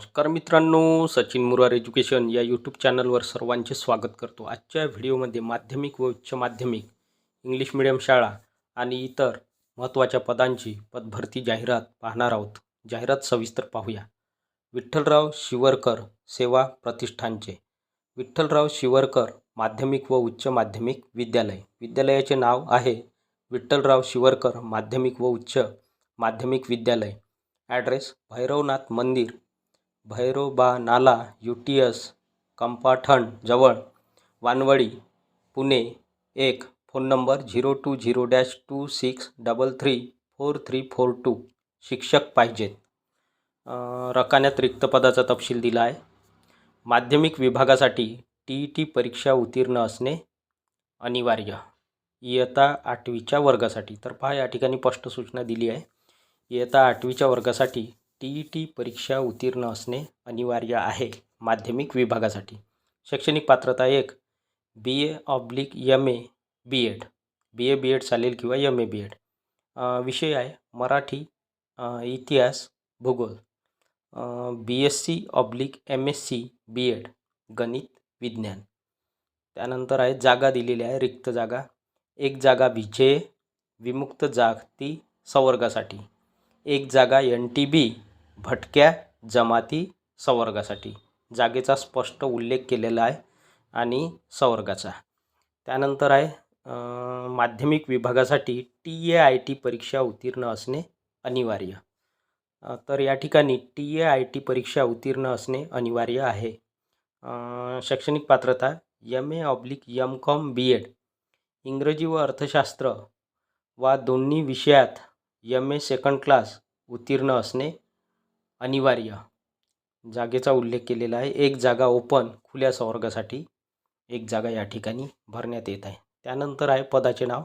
नमस्कार मित्रांनो सचिन मुरार एज्युकेशन या यूट्यूब चॅनलवर सर्वांचे स्वागत करतो. आजच्या व्हिडिओमध्ये माध्यमिक व उच्च माध्यमिक इंग्लिश मिडियम शाळा आणि इतर महत्त्वाच्या पदांची पदभरती जाहिरात पाहणार आहोत. जाहिरात सविस्तर पाहूया. विठ्ठलराव शिवरकर सेवा प्रतिष्ठानचे. विठ्ठलराव शिवरकर माध्यमिक व उच्च माध्यमिक विद्यालय. विद्यालयाचे नाव आहे विठ्ठलराव शिवरकर माध्यमिक व उच्च माध्यमिक विद्यालय. ॲड्रेस भैरवनाथ मंदिर भैरोबा नाला यू टी एस कंपाठण जवळ वानवडी पुणे. एक phone number zero two zero dash two six double three four three four two. शिक्षक पाहिजेत. रकान्यात रिक्त पदाचा तपशील दिला आहे माध्यमिक विभागासाठी टी ई टी परीक्षा उत्तीर्ण असणे अनिवार्य. इयत्ता आठवीच्या वर्गासाठी. तर पहा या ठिकाणी स्पष्ट सूचना दिली आहे. इयत्ता आठवीच्या वर्गासाठी ई टी परीक्षा उत्तीर्ण असणे अनिवार्य आहे माध्यमिक विभागासाठी. शैक्षणिक पात्रता एक B A oblique M A B Ed B A B Ed चालेल किंवा यम ए बी एड विषय आहे मराठी इतिहास भूगोल. B S C oblique M S C B Ed गणित विज्ञान. त्यानंतर आहे जागा दिलेली आहे रिक्त जागा. एक जागा विजय विमुक्त जागती संवर्गासाठी. एक जागा एन टी बी भटक्या जमाती संवर्गासाठी. जागेचा स्पष्ट उल्लेख केलेला आहे आणि संवर्गाचा. त्यानंतर आहे माध्यमिक विभागासाठी टी ए आय टी परीक्षा उत्तीर्ण असणे अनिवार्य. तर या ठिकाणी टी ए आय टी परीक्षा उत्तीर्ण असणे अनिवार्य आहे. शैक्षणिक पात्रता M A oblique M Com B Ed इंग्रजी व अर्थशास्त्र वा दोन्ही विषयात एम ए सेकंड क्लास उत्तीर्ण असणे अनिवार्य. जागेचा उल्लेख केलेला आहे. एक जागा ओपन खुल्या संवर्गासाठी एक जागा या ठिकाणी भरण्यात येत आहे. त्यानंतर आहे पदाचे नाव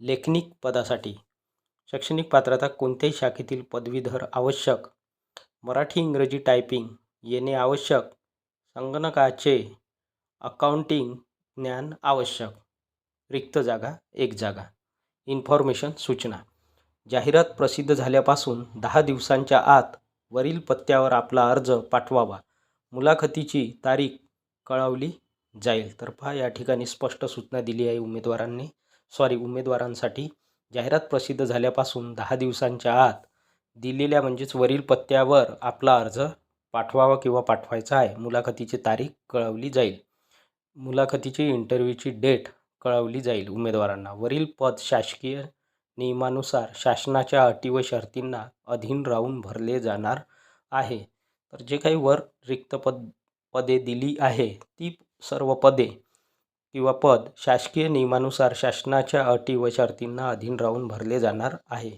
लेखनिक पदासाठी. शैक्षणिक पात्रता कोणत्याही शाखेतील पदवीधर आवश्यक. मराठी इंग्रजी टायपिंग येणे आवश्यक. संगणकाचे अकाउंटिंग ज्ञान आवश्यक. रिक्त जागा एक जागा. इन्फॉर्मेशन सूचना. जाहिरात प्रसिद्ध झाल्यापासून दहा दिवसांच्या आत वरील पत्त्यावर आपला अर्ज पाठवावा. मुलाखतीची तारीख कळवली जाईल. तर पहा या ठिकाणी स्पष्ट सूचना दिली आहे उमेदवारांनी. सॉरी उमेदवारांसाठी. जाहिरात प्रसिद्ध झाल्यापासून दहा दिवसांच्या आत दिलेल्या म्हणजेच वरील पत्त्यावर आपला अर्ज पाठवावा किंवा पाठवायचा आहे. मुलाखतीची तारीख कळवली जाईल. मुलाखतीची इंटरव्ह्यूची डेट कळवली जाईल उमेदवारांना. वरील पद शासकीय नियमानुसार शासनाच्या अटी व शर्तींना अधीन राहून भरले जाणार आहे. तर जे काही वर रिक्त पद पदे दिली आहे ती सर्व पदे किंवा पद शासकीय नियमानुसार शासनाच्या अटी व शर्तींना अधीन राहून भरले जाणार आहे.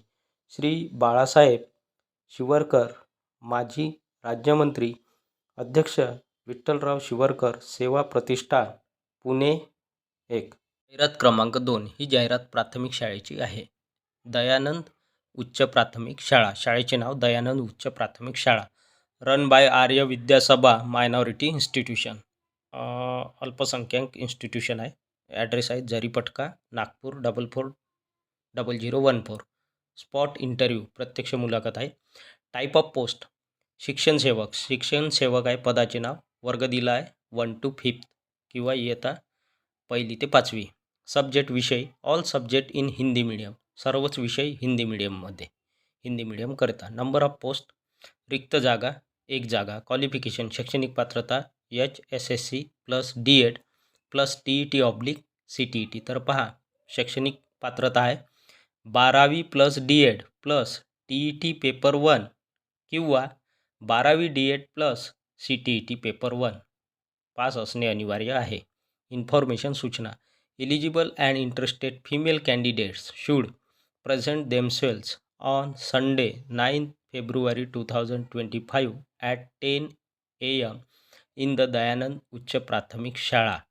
श्री बाळासाहेब शिवरकर माजी राज्यमंत्री अध्यक्ष विठ्ठलराव शिवरकर सेवा प्रतिष्ठान पुणे एक. जाहिरात क्रमांक दोन ही जाहिरात प्राथमिक शाळेची आहे. दयानंद उच्च प्राथमिक शाळा. शाळेचे नाव दयानंद उच्च प्राथमिक शाळा. Run by Arya Vidyasabha minority institution अल्पसंख्याक इन्स्टिट्यूशन आहे. ॲड्रेस आहे Jaripatka Nagpur double four double zero one four spot interview प्रत्यक्ष मुलाखत आहे. टाईप ऑफ पोस्ट शिक्षण सेवक. शिक्षण सेवक आहे पदाचे नाव. वर्ग दिला आहे. वन टू फिफ्थ किंवा इयत्ता पहिली ते पाचवी. सब्जेक्ट विषय all subject in Hindi medium सर्वच विषय हिंदी मीडियममध्ये हिंदी मीडियम करता. नंबर ऑफ पोस्ट रिक्त जागा एक जागा क्वालिफिकेशन शैक्षणिक पात्रता H S S C plus D Ed plus T E T oblique C T E T तर पहा शैक्षणिक पात्रता आहे. बारावी plus D Ed plus T E T paper one किंवा बारावी D Ed plus C T E T paper one pass असणे अनिवार्य आहे. इन्फॉर्मेशन सूचना. Eligible and interested female candidates should present themselves on Sunday 9th February 2025 at 10 a.m. in the Dayanand Ucha Prathamik Shala,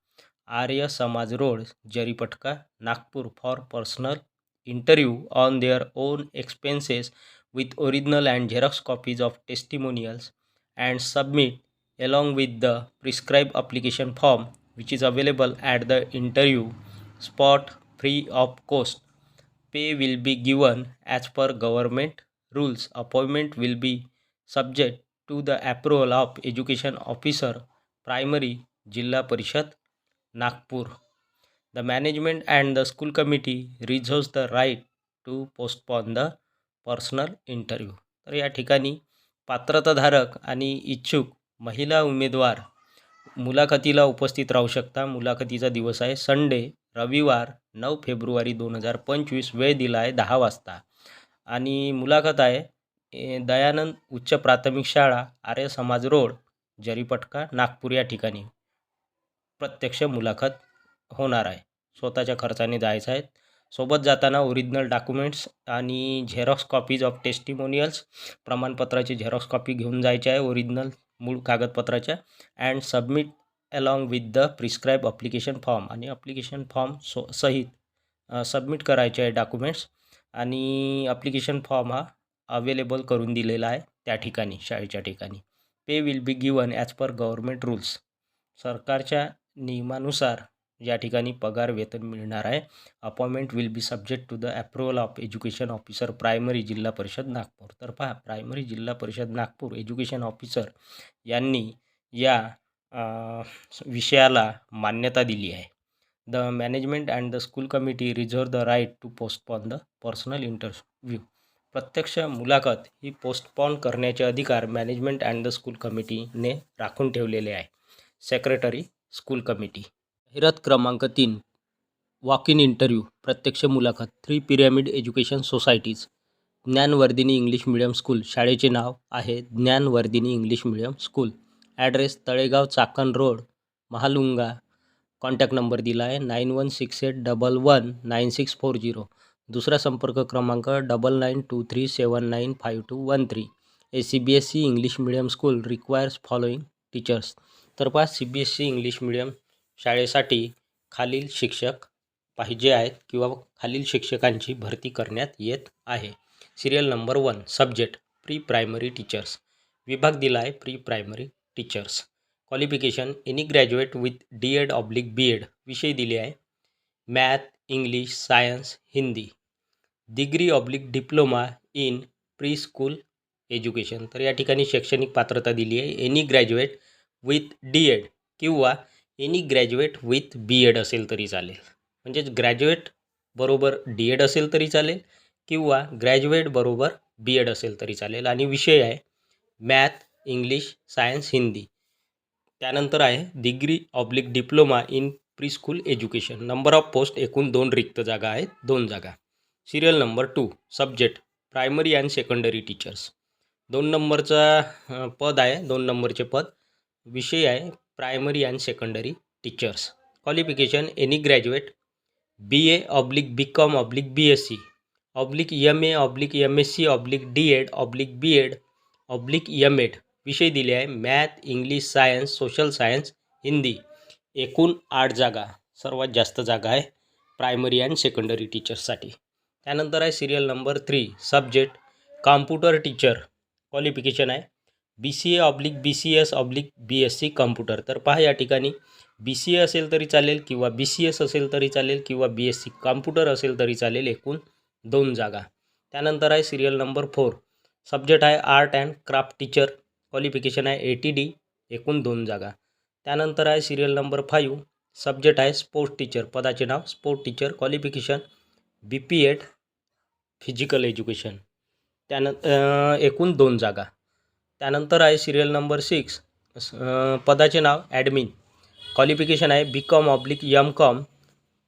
Arya Samaj Road, Jaripatka, Nagpur for personal interview on their own expenses with original and Xerox copies of testimonials and submit along with the prescribed application form which is available at the interview spot free of cost pay will be given as per government rules. Appointment will be subject to the approval of education officer primary Zilla Parishad Nagpur the management and the school committee reserves the right to postpone the personal interview तर या ठिकाणी पात्रताधारक आणि इच्छुक महिला उमेदवार मुलाखतीला उपस्थित राहू शकता. मुलाखतीचा दिवस आहे संडे रविवार नऊ फेब्रुवारी दोन हजार पंचवीस वेळ दिला आहे दहा वाजता. आणि मुलाखत आहे ए, दयानंद उच्च प्राथमिक शाळा आर्य समाज रोड जरीपटका नागपूर या ठिकाणी. प्रत्यक्ष मुलाखत होणार आहे. स्वतःच्या खर्चाने जायचं आहे. सोबत जाताना ओरिजिनल डॉक्युमेंट्स आणि झेरॉक्स कॉपीज ऑफ टेस्टिमोनियल्स प्रमाणपत्राची झेरॉक्स कॉपी घेऊन जायची आहे ओरिजिनल मूळ कागदपत्राच्या and submit along with the prescribe application form आणि अप्लिकेशन फॉर्म सो सहित सबमिट करायचे आहे डॉक्युमेंट्स आणि अप्लिकेशन फॉर्म हा अवेलेबल करून दिलेला आहे त्या ठिकाणी शाळेच्या ठिकाणी. Pay will be given as per government rules सरकारच्या नियमानुसार या ठिकाणी पगार वेतन मिळणार आहे appointment will be subject to the approval of education officer primary Zilla Parishad Nagpur. तर पहा primary Zilla Parishad Nagpur education officer यांनी या विषयाला मान्यता दिली आहे. The management and the school committee reserve the right to postpone the personal interview प्रत्यक्ष मुलाखत ही पोस्टपॉन करण्याचे अधिकार मॅनेजमेंट अँड द स्कूल कमिटीने राखून ठेवलेले आहे. सेक्रेटरी स्कूल कमिटी जाहिरात क्रमांक तीन वॉक इन इंटरव्ह्यू प्रत्यक्ष मुलाखत three pyramid education society's Dnyanvardhini English medium school शाळेचे नाव आहे Dnyanvardhini English medium school address Talegaon Chakan road Mahalunga. Contact number दिला आहे nine one six eight double one nine six four zero. दुसरा संपर्क क्रमांक double nine two three seven nine five two one three. A C B S C English medium school requires following teachers तर पहा C B S C English medium शाळेसाठी खालील शिक्षक पाहिजे आहेत किंवा खालील शिक्षकांची भरती करण्यात येत आहे. Serial number one subject pre primary teachers विभाग दिला आहे pre primary teachers qualification any graduate with D Ed oblique B Ed विषय दिले आहे. Math English science Hindi degree oblique diploma in pre school education तर या ठिकाणी शैक्षणिक पात्रता दिली आहे. Any graduate with D Ed किंवा any graduate with B Ed असेल तरी चालेल. म्हणजेच ग्रॅज्युएट बरोबर डी एड असेल तरी चालेल किंवा ग्रॅज्युएट बरोबर बी एड असेल तरी चालेल. आणि विषय आहे. Math English science Hindi. त्यानंतर आहे degree oblique diploma in preschool education. Number of post एकूण दोन रिक्त जागा आहेत दोन जागा. Serial number two subject primary and secondary teachers. दोन नंबरचा पद आहे दोन नंबरचे पद. विषय आहे primary and secondary teachers. Qualification any graduate. B A oblique B Com oblique B S C. Oblique M A oblique M S C oblique D Ed oblique B Ed oblique M Ed. विषय दिले आहे. Math English science social science Hindi एकूण आठ जागा सर्वात जास्त जागा आहे प्रायमरी अँड सेकंडरी टीचर्ससाठी त्यानंतर आहे serial number three subject computer teacher qualification आहे. B C A oblique B C S oblique B S C computer तर पहा या ठिकाणी बी सी ए असेल तरी चालेल किंवा बी सी एस असेल तरी चालेल किंवा बी एस सी कॉम्प्युटर असेल तरी चालेल एकूण दोन जागा. त्यानंतर आहे सिरियल नंबर फोर सब्जेक्ट आहे art and craft teacher qualification आहे ए टी डी एकूण दोन जागा. त्यानंतर आहे सिरियल नंबर फाईव्ह सब्जेक्ट आहे स्पोर्ट्स टीचर पदाचे नाव sport teacher qualification B P Ed physical education त्यानं एकूण दोन जागा. त्यानंतर आहे सिरियल नंबर सिक्स पदाचे नाव ॲडमिन क्वालिफिकेशन आहे B Com oblique M Com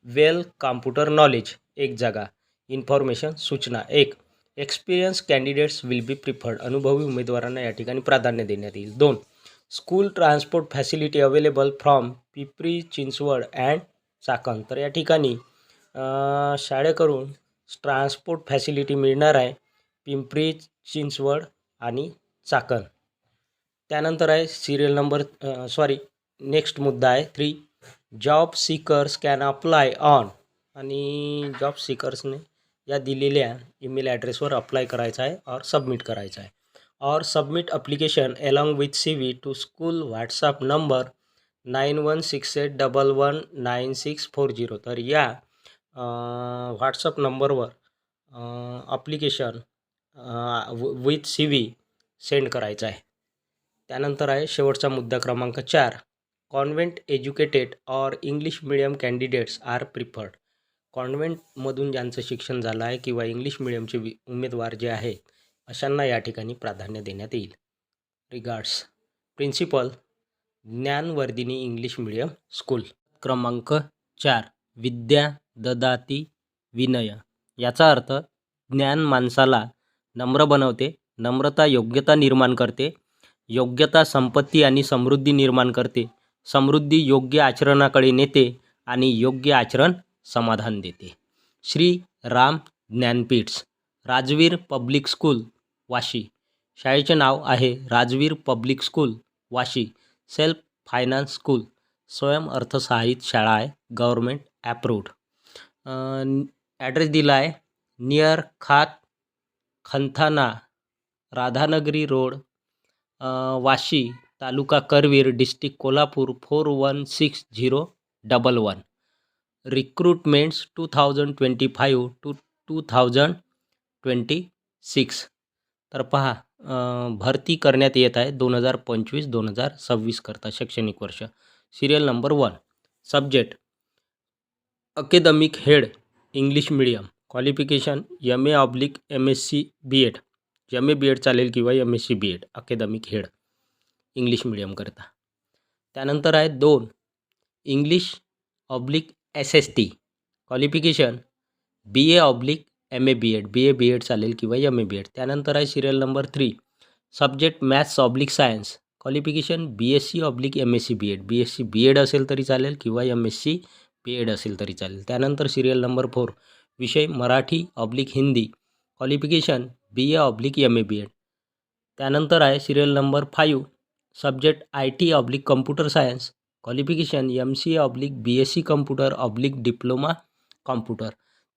well computer knowledge एक जागा. इन्फॉर्मेशन सूचना एक. Experience candidates will be preferred अनुभवी उमेदवारांना या ठिकाणी प्राधान्य देण्यात येईल. दोन school transport facility available from Pimpri Chinchwad and Chakan तर या ठिकाणी शाळेकडून ट्रान्सपोर्ट फॅसिलिटी मिळणार आहे पिंपरी चिंचवड आणि चाकण त्यानंतर आहे सिरियल नंबर सॉरी नेक्स्ट मुद्दा आहे three job seekers can apply on आणि जॉब सीकर्सने या दिलेल्या ईमेल ॲड्रेसवर अप्लाय करायचा आहे और सबमिट करायचा आहे. और submit application along with C V to school WhatsApp number nine one six eight double one nine six four zero तर या व्हॉट्सअप नंबरवर application with C V send करायचं आहे. त्यानंतर आहे शेवटचा मुद्दा क्रमांक चार. Convent educated or English medium candidates are preferred कॉन्व्हेंटमधून ज्यांचं शिक्षण झालं आहे किंवा इंग्लिश मिडियमचे वि उमेदवार जे आहेत अशांना या ठिकाणी प्राधान्य देण्यात येईल. Regards principal Dnyanvardhini English medium school. क्रमांक चार विद्या ददाती विनय. याचा अर्थ ज्ञान माणसाला नम्र बनवते नम्रता योग्यता निर्माण करते योग्यता संपत्ती आणि समृद्धी निर्माण करते समृद्धी योग्य आचरणाकडे नेते आणि योग्य आचरण समाधान देते. Shri Ram Dnyanpeeth's Rajveer public school Washi. शाळेचे नाव आहे Rajveer public school Washi. Self finance school स्वयं अर्थसहाय्यित शाळा आहे गव्हर्मेंट ॲप्रूव्ड ॲड्रेस दिला आहे नियर खात खंथाना Radhanagari road Washi taluka Karveer district Kolhapur four one six zero double one. Recruitments two thousand twenty five to two thousand twenty six तर पहा भरती करण्यात येत आहे दोन हजार पंचवीस दोन हजार सव्वीस करता शैक्षणिक वर्ष. Serial number one subject academic head English medium qualification M A oblique M S C B Ed M A B Ed चालेल किंवा M S C B Ed academic head English मिडियमकरता त्यानंतर आहे दोन. English oblique S S T qualification B A oblique M A B Ed B A B Ed चालेल किंवा M A B Ed त्यानंतर आहे serial number three subject maths oblique science qualification B S C oblique M S C B Ed B S C B Ed असेल तरी चालेल किंवा M S C B Ed असेल तरी चालेल त्यानंतर सिरियल नंबर फोर विषय Marathi oblique Hindi qualification B A oblique M A B Ed त्यानंतर आहे serial number five subject I T oblique computer science qualification M C A oblique B S C computer oblique diploma computer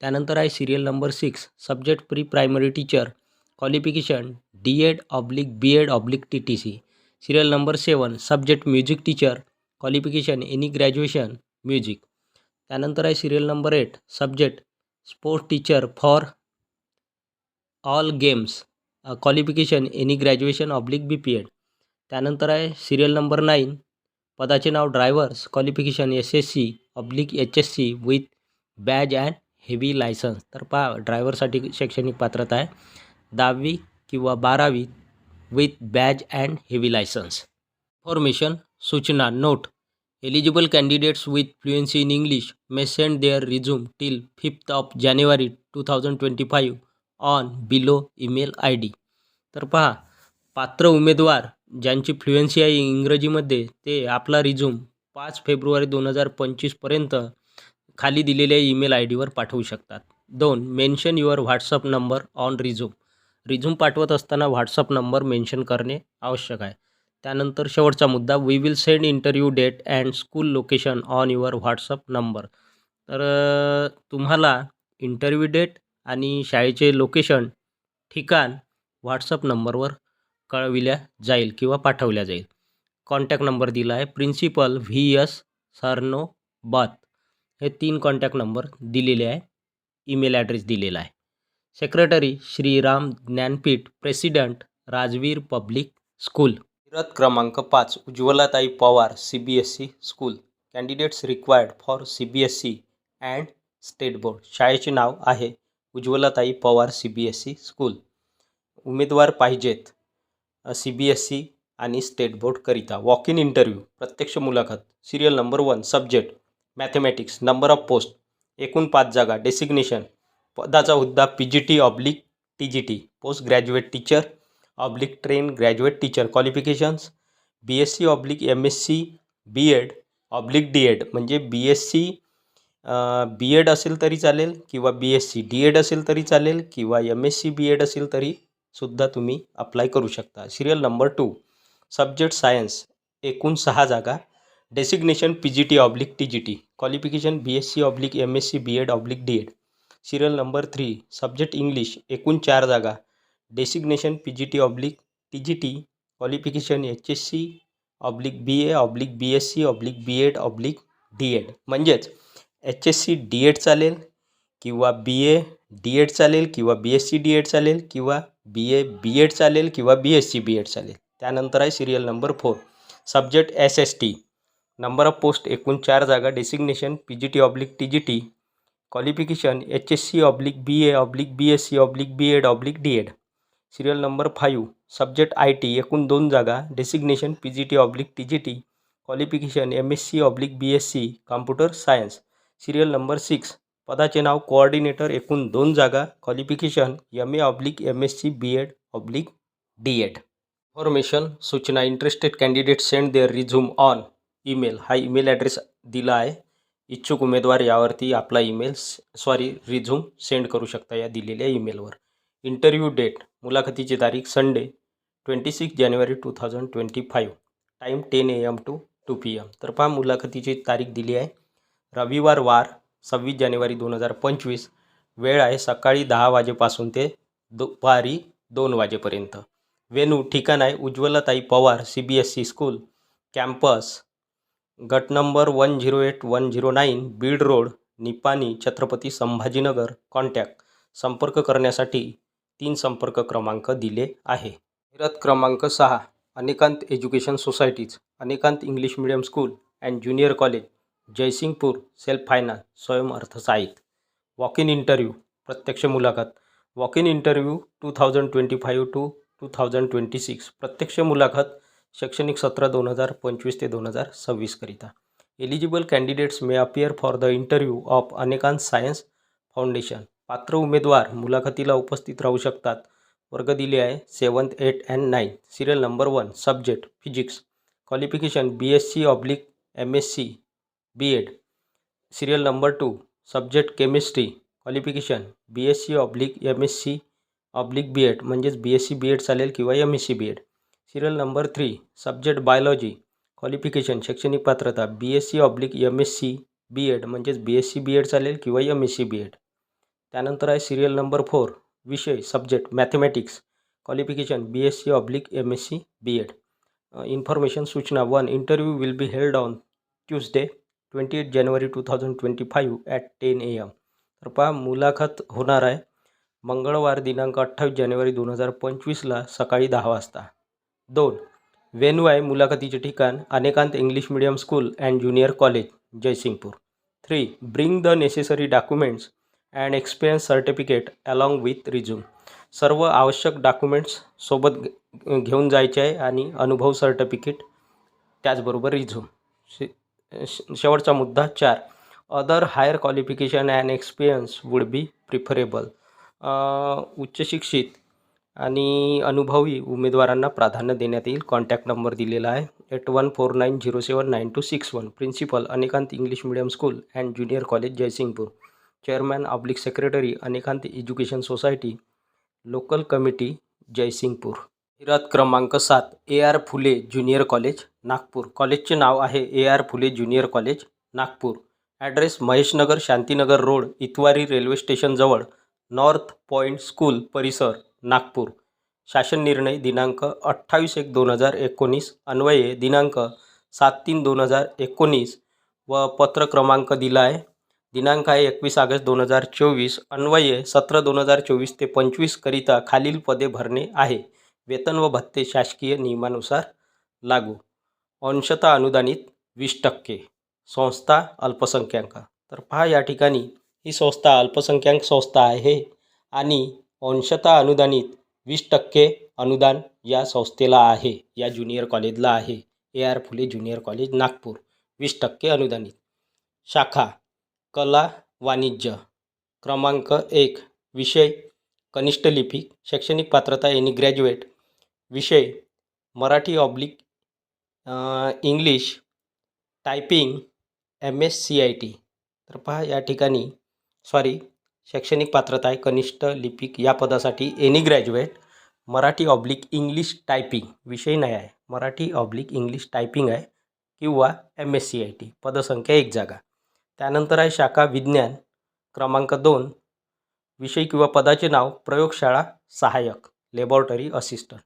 त्यानंतर आहे serial number six subject pre primary teacher qualification D Ed oblique B Ed oblique T T C serial number seven subject music teacher qualification any graduation music त्यानंतर आहे serial number eight subject sport teacher for all games qualification any graduation oblique B P Ed त्यानंतर आहे serial number nine पदाचे नाव drivers qualification S S C oblique H S C with badge and heavy licence तर पहा ड्रायव्हरसाठी शैक्षणिक पात्रता आहे. दहावी किंवा बारावी with badge and heavy licence formation सूचना note eligible candidates with fluency in English may send their resume till fifth of January two thousand twenty five on below email I D तर पहा पात्र उमेदवार ज्यांची फ्लुएन्सी आहे इंग्रजीमध्ये ते आपला रिझ्यूम पाच फेब्रुवारी दोन हजार पंचवीसपर्यंत खाली दिलेल्या ईमेल आय डीवर पाठवू शकतात. दोन mention your WhatsApp number on resume resume पाठवत असताना व्हॉट्सअप नंबर मेन्शन करणे आवश्यक आहे. त्यानंतर शेवटचा मुद्दा we will send interview date and school location on your WhatsApp number तर तुम्हाला इंटरव्ह्यू डेट आणि शाळेचे लोकेशन ठिकाण व्हॉट्सअप नंबरवर कळविल्या जाईल किंवा पाठवल्या जाईल. कॉन्टॅक्ट नंबर दिला आहे प्रिन्सिपल व्ही एस सरनो बात हे तीन कॉन्टॅक्ट नंबर दिलेले आहे. ईमेल ॲड्रेस दिलेला आहे. Secretary Shriram Gyanpeeth president Rajveer public school रथ क्रमांक पाच उज्ज्वलाताई Pawar C B S C school candidates required for C B S C and state board शाळेचे नाव आहे. उज्ज्वलाताई Pawar C B S C school उमेदवार पाहिजेत. C B S C आणि state बोर्डकरिता walk in interview प्रत्यक्ष मुलाखत serial number one subject mathematics number of post एकूण पाच जागा डेसिग्नेशन पदाचा हुद्दा P G T oblique T G T post graduate teacher oblique train graduate teacher qualifications B S C oblique M S C B Ed oblique D Ed म्हणजे B S C B Ed असेल तरी चालेल किंवा B S C D Ed असेल तरी चालेल किंवा M S C B Ed असेल तरी सुद्धा तुम्ही अप्लाय करू शकता. Serial number two subject science एकूण सहा जागा. Designation P G T oblique T G T qualification B S C oblique M S C B Ed oblique D Ed serial number three subject English एकूण चार जागा. Designation P G T oblique T G T qualification H S C oblique B A oblique B S C oblique B Ed oblique D Ed म्हणजेच H S C D Ed चालेल किंवा B A D Ed चालेल किंवा B S C D Ed चालेल किंवा B A B Ed चालेल किंवा B S C B Ed चालेल. त्यानंतर आहे serial number four subject S S T number of post एकूण चार जागा. Designation P G T oblique T G T qualification H S C oblique B A oblique B S C oblique B Ed oblique D Ed serial number five subject I T एकूण दोन जागा. Designation P G T oblique T G T qualification M S C oblique B S C computer science serial number six पदाचे नाव coordinator एकूण दोन जागा qualification M A oblique M S C B Ed oblique D Ed information सूचना interested candidate send their resume on email हा email address दिला आहे. इच्छुक उमेदवार यावरती आपला ईमेल सॉरी रिझ्यूम सेंड करू शकता या दिलेल्या ईमेलवर इंटरव्ह्यू डेट मुलाखतीची तारीख Sunday twenty six January two thousand twenty five time ten A M to two P M तर पहा मुलाखतीची तारीख दिली आहे. रविवार वार सव्वीस जानेवारी दोन हजार पंचवीस. वेळ आहे सकाळी दहा वाजेपासून ते दुपारी दोन वाजेपर्यंत. वेनू ठिकाण आहे Ujjwaltai Pawar C B S C school campus गट number one zero eight one zero nine Beed road Nipani Chhatrapati Sambhajinagar. Contact संपर्क करण्यासाठी तीन संपर्क क्रमांक दिले आहे. जाहिरात क्रमांक सहा Anekant education societies Anekant English medium school and junior college Jaysingpur self finance स्वयं अर्थसाहित वॉक इन इंटरव्ह्यू प्रत्यक्ष मुलाखत. Walk in interview two thousand twenty five to two thousand twenty six. प्रत्यक्ष मुलाखत शैक्षणिक सत्र दोन हजार पंचवीस ते दोन हजार सव्वीसकरिता eligible candidates may appear for the interview of Anekant science foundation पात्र उमेदवार मुलाखतीला उपस्थित राहू शकतात. वर्ग दिले आहे seventh eight and nine. Serial number one subject physics. Qualification B S C oblique M S C B Ed serial number two subject chemistry qualification B S C oblique M S C oblique B Ed म्हणजेच B S C B Ed चालेल किंवा M S C B Ed serial number three subject biology qualification शैक्षणिक पात्रता B S C oblique M S C B Ed म्हणजेच B S C B Ed चालेल किंवा M S C B Ed त्यानंतर आहे serial number four विषय subject mathematics qualification B S C oblique M S C B Ed information सूचना one interview will be held on Tuesday twenty eight January two thousand twenty five at ten A M तर पहा मुलाखत होणार आहे. मंगळवार दिनांक अठ्ठावीस जानेवारी दोन हजार पंचवीसला सकाळी दहा वाजता. दोन वेन्यू आहे मुलाखतीचे ठिकाण Anekant English medium school and junior college Jaysingpur. Three bring the necessary documents and experience certificate along with resume. सर्व आवश्यक डॉक्युमेंट्स सोबत घे- घेऊन जायचे आहे आणि अनुभव सर्टिफिकेट त्याचबरोबर रिझ्यूम. श- शेवटचा मुद्दा चार. Other higher qualification and experience would be preferable उच्चशिक्षित आणि अनुभवी उमेदवारांना प्राधान्य देण्यात येईल. कॉन्टॅक्ट नंबर दिलेला आहे. Eight one four nine zero seven nine two six one principal Anekant English medium school and junior college Jaysingpur chairman oblique secretary Anekant education society local committee Jaysingpur जाहिरात क्रमांक सात A R Phule junior college Nagpur. कॉलेजचे नाव आहे A R Phule junior college Nagpur. Address Maheshnagar Shantinagar road Itwari railway स्टेशनजवळ north point school परिसर नागपूर. शासन निर्णय दिनांक अठ्ठावीस एक दोन हजार एकोणीस अन्वये दिनांक सात तीन दोन हजार एकोणीस व पत्र क्रमांक दिला आहे दिनांक आहे एकवीस ऑगस्ट दोन हजार चोवीस अन्वये सतरा दोन हजार चोवीस ते पंचवीसकरिता खालील पदे भरणे आहे. वेतन व भत्ते शासकीय नियमानुसार लागू. अंशता अनुदानित वीस टक्के. संस्था अल्पसंख्याक. तर पहा या ठिकाणी ही संस्था अल्पसंख्याक संस्था आहे आणि अंशता अनुदानित वीस टक्के अनुदान या संस्थेला आहे. या ज्युनियर कॉलेजला आहे. A R Phule junior college Nagpur. वीस टक्के अनुदानित. शाखा कला वाणिज्य. क्रमांक एक. विषय कनिष्ठ लिपिक शैक्षणिक पात्रता एनी ग्रॅज्युएट विषय Marathi oblique English typing M S C I T तर पहा या ठिकाणी सॉरी शैक्षणिक पात्रता आहे कनिष्ठ लिपिक या पदासाठी any graduate Marathi oblique English typing विषय नाही आहे. मराठी ऑब्लिक इंग्लिश टायपिंग आहे किंवा M S C I T पदसंख्या एक जागा. त्यानंतर आहे शाखा विज्ञान क्रमांक दोन विषय किंवा पदाचे नाव प्रयोगशाळा सहाय्यक लॅबॉरेटरी असिस्टंट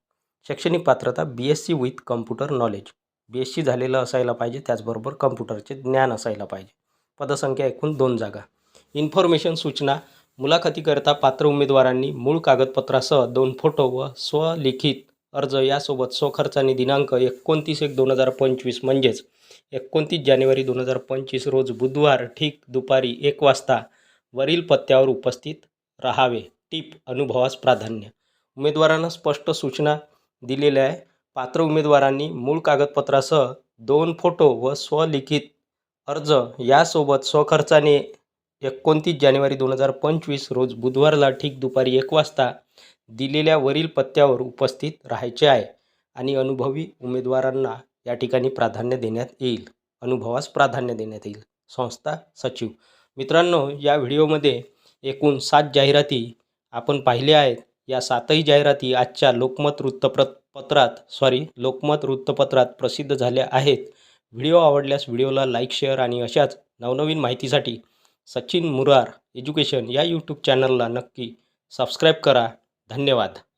शैक्षणिक पात्रता B S C with computer knowledge B S C झालेलं असायला पाहिजे त्याचबरोबर कम्प्युटरचे ज्ञान असायला पाहिजे. पदसंख्या एकूण दोन जागा. इन्फॉर्मेशन सूचना मुलाखतीकरिता पात्र उमेदवारांनी मूळ कागदपत्रासह दोन फोटो व स्वलिखित अर्ज यासोबत स्वखर्चाने दिनांक एकोणतीस एक दोन हजार पंचवीस म्हणजेच एकोणतीस जानेवारी दोन हजार पंचवीस रोज बुधवार ठीक दुपारी एक वाजता वरील पत्त्यावर उपस्थित राहावे. टीप अनुभवास प्राधान्य. उमेदवारांना स्पष्ट सूचना दिलेल्या आहे. पात्र उमेदवारांनी मूळ कागदपत्रासह दोन फोटो व स्वलिखित अर्ज यासोबत स्वखर्चाने एकोणतीस जानेवारी दोन हजार पंचवीस रोज बुधवारला ठीक दुपारी एक वाजता दिलेल्या वरील पत्त्यावर उपस्थित राहायचे आहे आणि अनुभवी उमेदवारांना या ठिकाणी प्राधान्य देण्यात येईल. अनुभवास प्राधान्य देण्यात येईल. संस्था सचिव. मित्रांनो या व्हिडिओमध्ये एकूण सात जाहिराती आपण पाहिल्या आहेत. या सातही जाहिराती आजच्या लोकमत वृत्तप्र पत्रात सॉरी लोकमत वृत्तपत्रात प्रसिद्ध झाल्या आहेत. व्हिडिओ आवडल्यास व्हिडिओला लाईक शेअर आणि अशाच नवनवीन माहितीसाठी सचिन मुरार एज्युकेशन या यूट्यूब चॅनलला नक्की सबस्क्राईब करा. धन्यवाद.